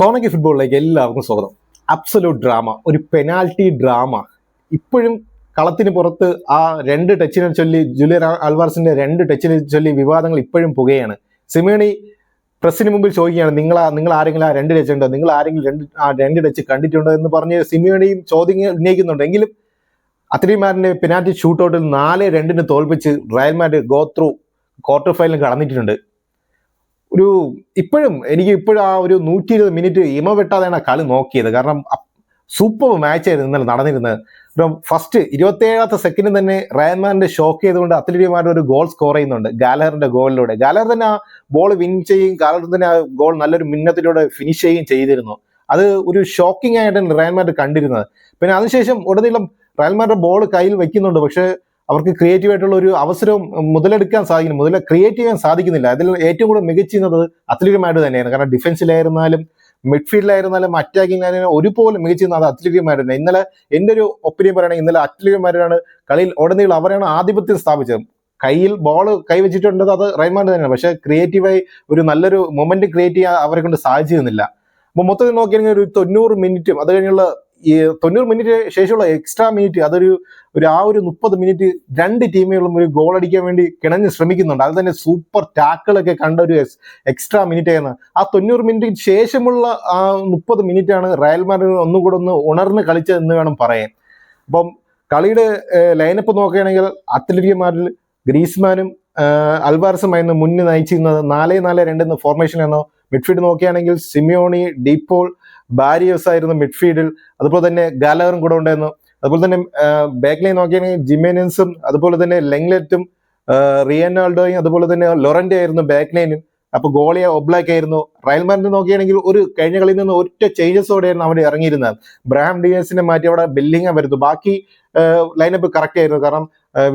കോണക്കി ഫുട്ബോളിലേക്ക് എല്ലാവർക്കും സ്വാഗതം. അബ്സലൂട്ട് ഡ്രാമ ഒരു പെനാൽറ്റി ഡ്രാമ ഇപ്പോഴും കളത്തിന് പുറത്ത് ആ രണ്ട് ടച്ചിനെ ചൊല്ലി ജൂലിയർ അൽവാർസിന്റെ രണ്ട് ടച്ചിനെ ചൊല്ലി വിവാദങ്ങൾ ഇപ്പോഴും പുകയാണ്. സിമേണി പ്രസിന് മുമ്പിൽ ചോദിക്കുകയാണ് നിങ്ങൾ നിങ്ങൾ ആരെങ്കിലും ആ രണ്ട് ടച്ച് ഉണ്ടോ? നിങ്ങൾ ആരെങ്കിലും രണ്ട് ആ രണ്ട് ടച്ച് കണ്ടിട്ടുണ്ടോ? എന്ന് പറഞ്ഞ് സിമിയോണിയും ചോദ്യങ്ങൾ ഉന്നയിക്കുന്നുണ്ട്. എങ്കിലും അത്രിമാരിന്റെ പെനാൽറ്റി ഷൂട്ടൗട്ടിൽ നാല് രണ്ടിന് തോൽപ്പിച്ച് Real Madrid go through quarter final കടന്നിട്ടുണ്ട്. ഒരു ഇപ്പോഴും എനിക്ക് ഇപ്പോഴും ആ ഒരു നൂറ്റി ഇരുപത് മിനിറ്റ് ഇമ വെട്ടാതെയാണ് കളി നോക്കിയത്. കാരണം സൂപ്പർ മാച്ച് ആയിരുന്നു ഇന്നലെ നടന്നിരുന്നത്. ഇപ്പം ഫസ്റ്റ് ഇരുപത്തേഴാമത്തെ സെക്കൻഡിൽ തന്നെ റയൻമാന്റെ ഷോക്ക് ചെയ്തുകൊണ്ട് അത്ലറ്റിമാരുടെ ഒരു ഗോൾ സ്കോർ ചെയ്യുന്നുണ്ട് ഗാലറിന്റെ ഗോളിലൂടെ ഗാലർ തന്നെ ആ ബോൾ വിൻ ചെയ്യും ഗാലർ തന്നെ ആ ഗോൾ നല്ലൊരു മിന്നത്തിലൂടെ ഫിനിഷ് ചെയ്യുകയും ചെയ്തിരുന്നു. അത് ഒരു ഷോക്കിംഗ് ആയിട്ടാണ് റയൻമാർ കണ്ടിരുന്നത്. പിന്നെ അതിനുശേഷം ഉടനീളം റയൽമാരുടെ ബോൾ കയ്യിൽ വെക്കുന്നുണ്ട്. പക്ഷേ അവർക്ക് ക്രിയേറ്റീവ് ആയിട്ടുള്ള ഒരു അവസരവും മുതലെടുക്കാൻ സാധിക്കുന്നു. മുതൽ ക്രിയേറ്റ് ചെയ്യാൻ സാധിക്കുന്നില്ല. അതിൽ ഏറ്റവും കൂടുതൽ മികച്ചിരുന്നത് അത്ലറ്റിക് തന്നെയാണ്. കാരണം ഡിഫൻസിലായിരുന്നാലും മിഡ്ഫീൽഡിലായിരുന്നാലും അറ്റാക്കിംഗിലായിരുന്നാലും ഒരുപോലെ മികച്ചിരുന്നത് അത് തന്നെ. ഇന്നലെ എന്റെ ഒരു ഒപ്പീനിയൻ പറയുകയാണെങ്കിൽ ഇന്നലെ അത്ലറ്റിക് കളിയിൽ ഉടനീളം അവരാണ് ആധിപത്യം സ്ഥാപിച്ചത്. കയ്യിൽ ബോൾ കൈവച്ചിട്ടുണ്ടത് അത് റൈമാൻഡ് തന്നെയാണ്. പക്ഷേ ക്രിയേറ്റീവായി ഒരു നല്ലൊരു മൊമെന്റ് ക്രിയേറ്റ് ചെയ്യാൻ അവരെ കൊണ്ട് സാധിച്ചിരുന്നില്ല. അപ്പൊ മൊത്തത്തിൽ നോക്കിയാണെങ്കിൽ ഒരു തൊണ്ണൂറ് മിനിറ്റും അത് കഴിഞ്ഞുള്ള ഈ തൊണ്ണൂറ് മിനിറ്റ് ശേഷമുള്ള എക്സ്ട്രാ മിനിറ്റ് അതൊരു ഒരു ആ ഒരു മുപ്പത് മിനിറ്റ് രണ്ട് ടീമുകളും ഒരു ഗോൾ അടിക്കാൻ വേണ്ടി കിണഞ്ഞ് ശ്രമിക്കുന്നുണ്ട്. അത് തന്നെ സൂപ്പർ ടാക്കിളൊക്കെ കണ്ട ഒരു എക്സ്ട്രാ മിനിറ്റ് ആയിരുന്നു. ആ തൊണ്ണൂറ് മിനിറ്റിന് ശേഷമുള്ള ആ മുപ്പത് മിനിറ്റ് റയൽ മാഡ്രിഡ് ഒന്നും കൂടെ ഒന്ന് ഉണർന്ന് കളിച്ചതെന്ന് വേണം പറയാൻ. അപ്പം കളിയുടെ ലൈനപ്പ് നോക്കുകയാണെങ്കിൽ അത്ലറ്റിക്കന്മാരിൽ ഗ്രീസ്മാനും അൽവാർസുമായിരുന്നു മുന്നിൽ നയിച്ചിരുന്നത്. നാല് നാല് രണ്ട് എന്ന ഫോർമേഷനായിരുന്നു മിഡ്ഫീൽഡ് നോക്കുകയാണെങ്കിൽ സിമിയോണി ഡീപോൾ ബാരിയോസ് ആയിരുന്നു മിഡ്ഫീൽഡിൽ. അതുപോലെ തന്നെ ഗാലറും കൂടെ ഉണ്ടായിരുന്നു. അതുപോലെ തന്നെ ബാക്ക് നോക്കിയാണെങ്കിൽ ജിമേനിയൻസും അതുപോലെ തന്നെ ലെങ്ലെറ്റും റിയനാൾഡോയും അതുപോലെ തന്നെ ലൊറന്റെ ആയിരുന്നു ബാക്ക് അപ്പൊ ഗോളിയ ഒബ്ലാക്ക് ആയിരുന്നു. റയൽ മാഡ്രിഡ് നോക്കുകയാണെങ്കിൽ ഒരു കഴിഞ്ഞ കളിയിൽ നിന്ന് ഒറ്റ ചേഞ്ചസോടെയായിരുന്നു അവിടെ ഇറങ്ങിയിരുന്നത്. ബ്രാം ഡിയേഴ്സിനെ മാറ്റി അവിടെ ബില്ലിംഗ് വരുന്നു. ബാക്കി ലൈനപ്പ് കറക്റ്റ് ആയിരുന്നു. കാരണം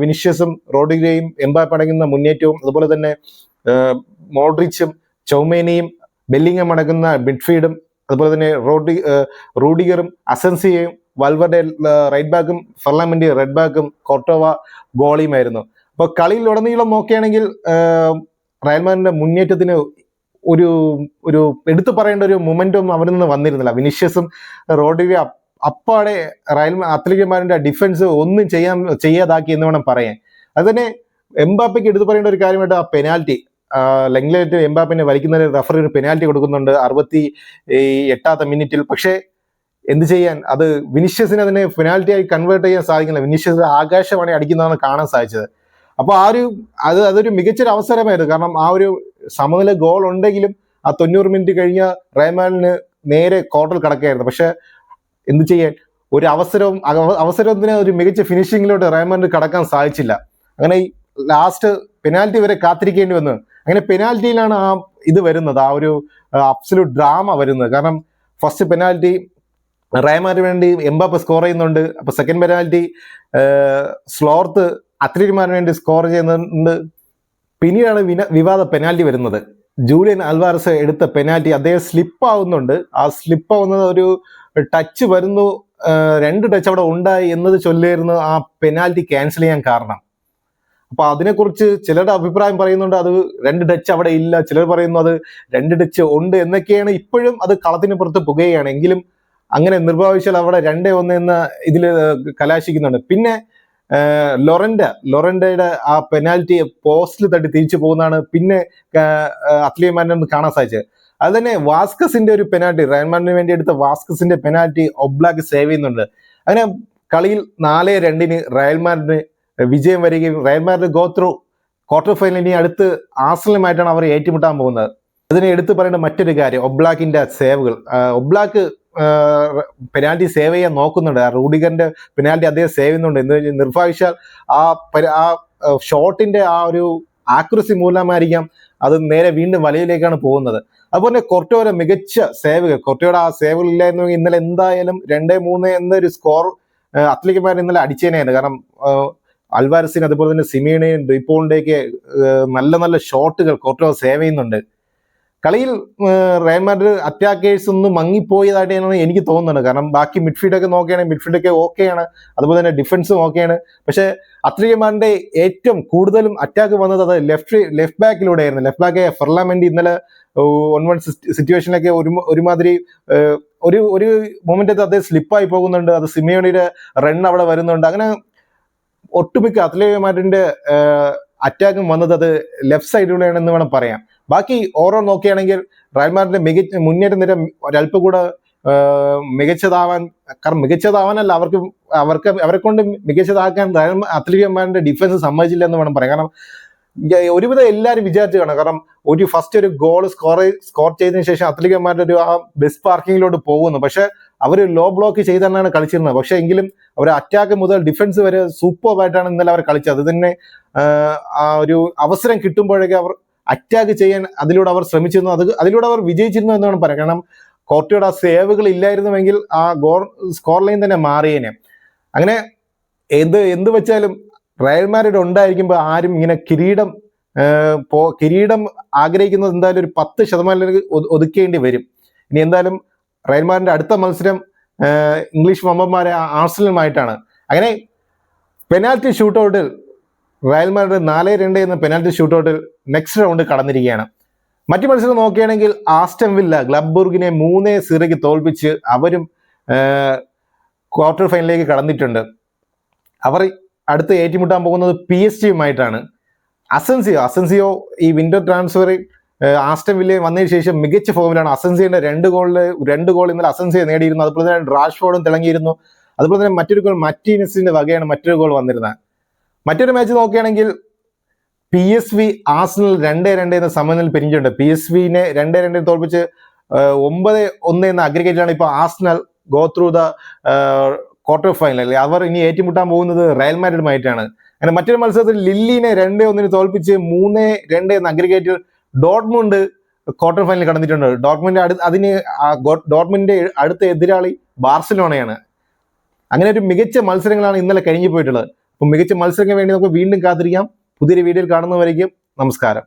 വിനിഷ്യസും റോഡിഗ്രയും എംബാപ്പ് അടങ്ങുന്ന മുന്നേറ്റവും അതുപോലെ തന്നെ മോഡ്രിച്ചും ചൗമേനിയും ബെല്ലിംഗം അടങ്ങുന്ന മിഡ്ഫീൽഡും അതുപോലെ തന്നെ റോഡി റൂഡിഗറും അസൻസിയയും വൽവറുടെ റൈറ്റ് ബാക്കും ഫെർലാമിന്റെ റെഡ് ബാക്കും കോർട്ടോവ ഗോളിയുമായിരുന്നു. അപ്പോൾ കളിയിൽ ഉടനീളം നോക്കുകയാണെങ്കിൽ റയൽമാനിന്റെ മുന്നേറ്റത്തിന് ഒരു ഒരു എടുത്തു പറയേണ്ട ഒരു മൊമെന്റും അവരിൽ നിന്ന് വന്നിരുന്നില്ല. വിനിഷ്യസും റോഡിഗ അപ്പാടെ റയൽ അത്ലറ്റിക്കന്മാരുടെ ഡിഫൻസ് ഒന്നും ചെയ്യാൻ ചെയ്യാതാക്കി എന്ന് വേണം പറയാൻ. അതുതന്നെ എംബാപ്പയ്ക്ക് എടുത്തു പറയേണ്ട ഒരു കാര്യമായിട്ട് ആ പെനാൽറ്റി ലെങ്ലേറ്റ് എംബാപ്പിനെ വലിക്കുന്നതിന് റഫറി ഒരു പെനാൽറ്റി കൊടുക്കുന്നുണ്ട്. അറുപത്തി എട്ടാമത്തെ മിനിറ്റിൽ പക്ഷേ എന്ത് ചെയ്യാൻ? അത് വിനിഷ്യസിന് അതിനെ പെനാൽറ്റി ആയി കൺവേർട്ട് ചെയ്യാൻ സാധിക്കില്ല. വിനിഷ്യസ് ആകാശവാണി അടിക്കുന്നതാണ് കാണാൻ സാധിച്ചത്. അപ്പോൾ ആ ഒരു അത് അതൊരു മികച്ചൊരു അവസരമായിരുന്നു. കാരണം ആ ഒരു സമനില ഗോൾ ഉണ്ടെങ്കിലും ആ തൊണ്ണൂറ് മിനിറ്റ് കഴിഞ്ഞ റേമാലിന് നേരെ കോർട്ടർ കടക്കുകയായിരുന്നു. പക്ഷെ എന്ത് ചെയ്യാൻ? ഒരു അവസരവും അവസരത്തിന് ഒരു മികച്ച ഫിനിഷിങ്ങിലോട്ട് റേമാലിന് കടക്കാൻ സാധിച്ചില്ല. അങ്ങനെ ലാസ്റ്റ് പെനാൽറ്റി വരെ കാത്തിരിക്കേണ്ടി വന്നു അങ്ങനെ പെനാൽറ്റിയിലാണ് ആ ഇത് വരുന്നത് ആ ഒരു അബ്സല്യൂട്ട് ഡ്രാമ വരുന്നത്. കാരണം ഫസ്റ്റ് പെനാൽറ്റി റയമാന് വേണ്ടി എംബാപ്പ് സ്കോർ ചെയ്യുന്നുണ്ട്. അപ്പൊ സെക്കൻഡ് പെനാൽറ്റി സ്ലോർത്ത് അത്ലറ്റിമാന് വേണ്ടി സ്കോർ ചെയ്യുന്നുണ്ട്. പിന്നീടാണ് വിന വിവാദ പെനാൽറ്റി വരുന്നത്. ജൂലിയൻ അൽവാർസ് എടുത്ത പെനാൽറ്റി അദ്ദേഹം സ്ലിപ്പ് ആവുന്നുണ്ട്. ആ സ്ലിപ്പ് ആവുന്നത് ഒരു ടച്ച് വരുന്നു. രണ്ട് ടച്ച് അവിടെ ഉണ്ടായി എന്നത് ചൊല്ലായിരുന്നു ആ പെനാൽറ്റി ക്യാൻസൽ ചെയ്യാൻ കാരണം. അപ്പൊ അതിനെക്കുറിച്ച് ചിലരുടെ അഭിപ്രായം പറയുന്നുണ്ട് അത് രണ്ട് ഡച്ച് അവിടെ ഇല്ല ചിലർ പറയുന്നു അത് രണ്ട് ഡച്ച് ഉണ്ട് എന്നൊക്കെയാണ് ഇപ്പോഴും അത് കളത്തിന് പുറത്ത് പുകയാണ്. എങ്കിലും അങ്ങനെ നിർഭാവിച്ചാൽ അവിടെ രണ്ടേ ഒന്ന് എന്ന ഇതിൽ കലാശിക്കുന്നുണ്ട്. പിന്നെ ലൊറൻഡ ലൊറൻഡയുടെ ആ പെനാൽറ്റി പോസ്റ്റിൽ തട്ടി തിരിച്ചു പോകുന്നതാണ്. പിന്നെ അത്ലിയമാനെ കാണാൻ സാധിച്ചത്. അത് തന്നെ വാസ്കസിന്റെ ഒരു പെനാൽറ്റി റയൻമാറിന് വേണ്ടി എടുത്ത വാസ്കസിന്റെ പെനാൽറ്റി ഒബ്ലാക്ക് സേവ് ചെയ്യുന്നുണ്ട്. അങ്ങനെ കളിയിൽ നാല് രണ്ടിന് റയൽമാനിന് വിജയം വരികയും മാഡ്രിഡ് ഗോ ക്വാർട്ടർ ഫൈനൽ ഇനി അടുത്ത് ആസലുമായിട്ടാണ് അവർ ഏറ്റുമുട്ടാൻ പോകുന്നത്. അതിനെ എടുത്തു പറയേണ്ട മറ്റൊരു കാര്യം ഒബ്ലാക്കിന്റെ സേവുകൾ. ഒബ്ലാക്ക് പെനാൽറ്റി സേവ് ചെയ്യാൻ നോക്കുന്നുണ്ട്. റൂഡിഗറിന്റെ പെനാൽറ്റി അദ്ദേഹം സേവ് ചെയ്യുന്നുണ്ട്. എന്ന് വെച്ചാൽ ആ ആ ഷോട്ടിന്റെ ആ ഒരു ആക്യുറസി മൂലമായിരിക്കാം അത് നേരെ വീണ്ടും വലയിലേക്കാണ് പോകുന്നത്. അതുപോലെ കൊർട്ടോയുടെ മികച്ച സേവുകൾ കൊർട്ടോയുടെ ആ സേവുകൾ ഇല്ലായിരുന്നെങ്കിൽ ഇന്നലെ എന്തായാലും രണ്ടേ മൂന്ന് എന്നൊരു സ്കോർ അത്ലറ്റിക്കന്മാർ ഇന്നലെ അടിച്ചേനെയാണ് കാരണം അൽവാരസിന് അതുപോലെ തന്നെ സിമീണയും ഡിപ്പോളിന്റെയൊക്കെ നല്ല നല്ല ഷോട്ടുകൾ കോർട്ടോ സേവ് ചെയ്യുന്നുണ്ട്. കളിയിൽ മാഡ്രിഡ് അറ്റാക്കേഴ്സ് ഒന്ന് മങ്ങിപ്പോയതായിട്ടാണ് എനിക്ക് തോന്നുന്നത്. കാരണം ബാക്കി മിഡ്ഫീൽഡൊക്കെ നോക്കുകയാണെങ്കിൽ മിഡ്ഫീൽഡൊക്കെ ഓക്കെയാണ്. അതുപോലെ തന്നെ ഡിഫൻസും ഓക്കെയാണ്. പക്ഷേ അത്ലറ്റിമാറിന്റെ ഏറ്റവും കൂടുതലും അറ്റാക്ക് വന്നത് അത് ലെഫ്റ്റ് ലെഫ്റ്റ് ബാക്കിലൂടെ ആയിരുന്നു ലെഫ്റ്റ് ബാക്ക് ഫെർലാമെന്റ് ഇന്നലെ വൺ വൺ സിറ്റുവേഷനിലൊക്കെ ഒരു ഒരുമാതിരി ഒരു ഒരു മൊമെന്റ് അത് സ്ലിപ്പായി പോകുന്നുണ്ട്. അത് സിമിയോണിയുടെ റൺ അവിടെ വരുന്നുണ്ട്. അങ്ങനെ ഒട്ടുമിക്ക അത്ലറ്റിമാരിന്റെ അറ്റാക്കും വന്നത് അത് ലെഫ്റ്റ് സൈഡിലൂടെയാണെന്ന് വേണം പറയാം ബാക്കി ഓരോ നോക്കുകയാണെങ്കിൽ റയൽമാരിന്റെ മികച്ച മുന്നേറ്റ നിര ഒരല്പം കൂടെ മികച്ചതാവാൻ കാരണം മികച്ചതാവാനല്ല അവർക്ക് അവർക്ക് അവരെ കൊണ്ട് മികച്ചതാക്കാൻ അത്ലറ്റിമാരിന്റെ ഡിഫൻസ് സമ്മതിച്ചില്ല എന്ന് വേണം പറയാം കാരണം ഒരുവിധം എല്ലാവരും വിചാരിച്ചു കാണാം കാരണം ഒരു ഫസ്റ്റ് ഒരു ഗോൾ സ്കോർ സ്കോർ ചെയ്തതിനു ശേഷം അത്ലറ്റിമാരുടെ ഒരു ആ ബസ് പാർക്കിങ്ങിലോട്ട് പോകുന്നു. പക്ഷെ അവർ ലോ ബ്ലോക്ക് ചെയ്ത് തന്നെയാണ് കളിച്ചിരുന്നത്. പക്ഷേ എങ്കിലും അവർ അറ്റാക്ക് മുതൽ ഡിഫൻസ് വരെ സൂപ്പർ ആയിട്ടാണ് ഇന്നലെ അവർ കളിച്ചത്. അത് തന്നെ ആ, ഒരു അവസരം കിട്ടുമ്പോഴേക്ക് അവർ അറ്റാക്ക് ചെയ്യാൻ അതിലൂടെ അവർ ശ്രമിച്ചിരുന്നു. അത് അതിലൂടെ അവർ വിജയിച്ചിരുന്നു എന്ന് വേണം പറയാം. കാരണം കോർട്ടിയുടെ ആ സേവുകൾ ഇല്ലായിരുന്നുവെങ്കിൽ ആ ഗോൾ സ്കോർ ലൈൻ തന്നെ മാറിയേനെ. അങ്ങനെ എന്ത് എന്ത് വെച്ചാലും റയൽ മാഡ്രിഡ് ഉണ്ടായിരിക്കുമ്പോൾ ആരും ഇങ്ങനെ കിരീടം കിരീടം ആഗ്രഹിക്കുന്നത് എന്തായാലും ഒരു പത്ത് ശതമാനം ഒതുക്കേണ്ടി വരും. ഇനി എന്തായാലും റയൽ മാഡ്രിഡിന്റെ അടുത്ത മത്സരം ഇംഗ്ലീഷ് വമ്പന്മാരെ ആർസലുമായിട്ടാണ് അങ്ങനെ പെനാൽറ്റി ഷൂട്ടൗട്ടിൽ റയൽ മാഡ്രിഡ് നാല് രണ്ട് എന്ന പെനാൽറ്റി ഷൂട്ടൗട്ടിൽ നെക്സ്റ്റ് റൗണ്ട് കടന്നിരിക്കുകയാണ്. മറ്റു മത്സരം നോക്കുകയാണെങ്കിൽ ആസ്റ്റം വില്ല ഗ്ലബ്ബുർഗിനെ മൂന്നേ സീറയ്ക്ക് തോൽപ്പിച്ച് അവരും ക്വാർട്ടർ ഫൈനലിലേക്ക് കടന്നിട്ടുണ്ട്. അവർ അടുത്ത് ഏറ്റുമുട്ടാൻ പോകുന്നത് പി എസ് ജിയുമായിട്ടാണ് അസൻസിയോ അസൻസിയോ ഈ വിൻഡോ ട്രാൻസ്ഫറിൽ ആസ്റ്റൻ വില്ലയെ വന്നതിന് ശേഷം മികച്ച ഫോമിലാണ് അസൻസിയുടെ രണ്ട് ഗോളിൽ രണ്ട് ഗോൾ ഇന്നലെ അസൻസിയെ നേടിയിരുന്നു. അതുപോലെ തന്നെ റാഷ്ഫോർഡും തിളങ്ങിയിരുന്നു. അതുപോലെ തന്നെ മറ്റൊരു ഗോൾ മറ്റീനസിന്റെ വകയാണ് മറ്റൊരു ഗോൾ വന്നിരുന്നത്. മറ്റൊരു മാച്ച് നോക്കുകയാണെങ്കിൽ പി എസ് വി ആസ്നൽ രണ്ട് രണ്ട് എന്ന സമനിൽ പിരിഞ്ഞിട്ടുണ്ട്. പി എസ് വിനെ രണ്ട് രണ്ട് തോൽപ്പിച്ച് ഒമ്പത് ഒന്ന് എന്ന അഗ്രിഗേറ്റിലാണ് ഇപ്പോൾ Arsenal go through the quarter final അവർ ഇനി ഏറ്റുമുട്ടാൻ പോകുന്നത് റയൽ മാഡ്രിഡുമായിട്ടാണ് അങ്ങനെ മറ്റൊരു മത്സരത്തിൽ ലില്ലിനെ രണ്ട് ഒന്നിന് തോൽപ്പിച്ച് മൂന്ന് രണ്ട് എന്ന അഗ്രിഗേറ്റിൽ ഡോട്ട്മുണ്ട് ക്വാർട്ടർ ഫൈനലിൽ കടന്നിട്ടുണ്ട്. ഡോട്ട്മുണ്ട് അടു അതിന് ആ അടുത്ത എതിരാളി ബാർസലോണയാണ്. അങ്ങനെ ഒരു മികച്ച മത്സരങ്ങളാണ് ഇന്നലെ കഴിഞ്ഞു പോയിട്ടുള്ളത്. അപ്പം മികച്ച മത്സരങ്ങൾക്ക് വേണ്ടി നമുക്ക് വീണ്ടും കാത്തിരിക്കാം. പുതിയൊരു വീഡിയോയിൽ കാണുന്നവരേക്കും നമസ്കാരം.